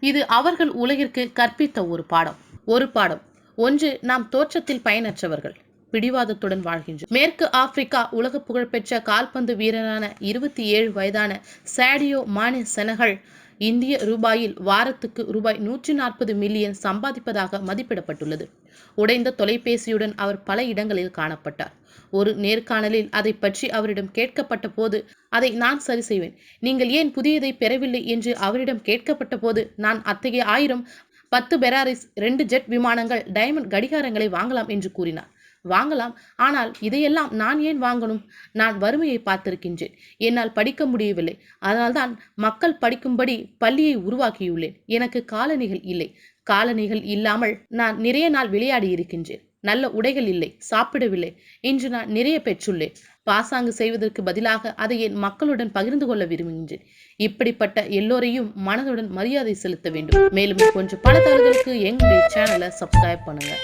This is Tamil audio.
இது அவர்கள் உலகிற்கு கற்பித்த ஒரு பாடம். ஒரு பாடம். ஒன்று நாம் தோற்றத்தில் பயனற்றவர்கள். பிடிவாதத்துடன் வாழ்கின்றோம். மேற்கு ஆப்பிரிக்கா உலக புகழ்பெற்ற கால்பந்து வீரரான இருபத்தி ஏழு வயதான சாடியோ மானே செனகல் இந்திய ரூபாயில் வாரத்துக்கு ரூபாய் நூற்றி நாற்பது மில்லியன் சம்பாதிப்பதாக மதிப்பிடப்பட்டுள்ளது. உடைந்த தொலைபேசியுடன் அவர் பல இடங்களில் காணப்பட்டார். ஒரு நேர்காணலில் அதை பற்றி அவரிடம் கேட்கப்பட்ட போது அதை நான் சரி செய்வேன். நீங்கள் ஏன் புதியதை பெறவில்லை? என்று அவரிடம் கேட்கப்பட்ட போது நான் அத்தகைய ஆயிரம் பத்து பெராரிஸ் ரெண்டு ஜெட் விமானங்கள் டைமண்ட் கடிகாரங்களை வாங்கலாம் என்று கூறினார். வாங்கலாம். ஆனால் இதையெல்லாம் நான் ஏன் வாங்கணும்? நான் வறுமையை பார்த்திருக்கின்றேன். என்னால் படிக்க முடியவில்லை. அதனால்தான் மக்கள் படிக்கும்படி பள்ளியை உருவாக்கியுள்ளேன். எனக்கு காலணிகள் இல்லை. காலணிகள் இல்லாமல் நான் நிறைய நாள் விளையாடி இருக்கின்றேன். நல்ல உடைகள் இல்லை. சாப்பிடவில்லை இன்று நான் நிறைய பெற்றுள்ளேன். பாசாங்கு செய்வதற்கு பதிலாக அதை என் மக்களுடன் பகிர்ந்து கொள்ள விரும்புகின்றேன். இப்படிப்பட்ட எல்லோரையும் மனதுடன் மரியாதை செலுத்த வேண்டும். மேலும் கொஞ்சம் பல தகவல்களுக்கு எங்களுடைய சேனலை சப்ஸ்கிரைப் பண்ணுங்க.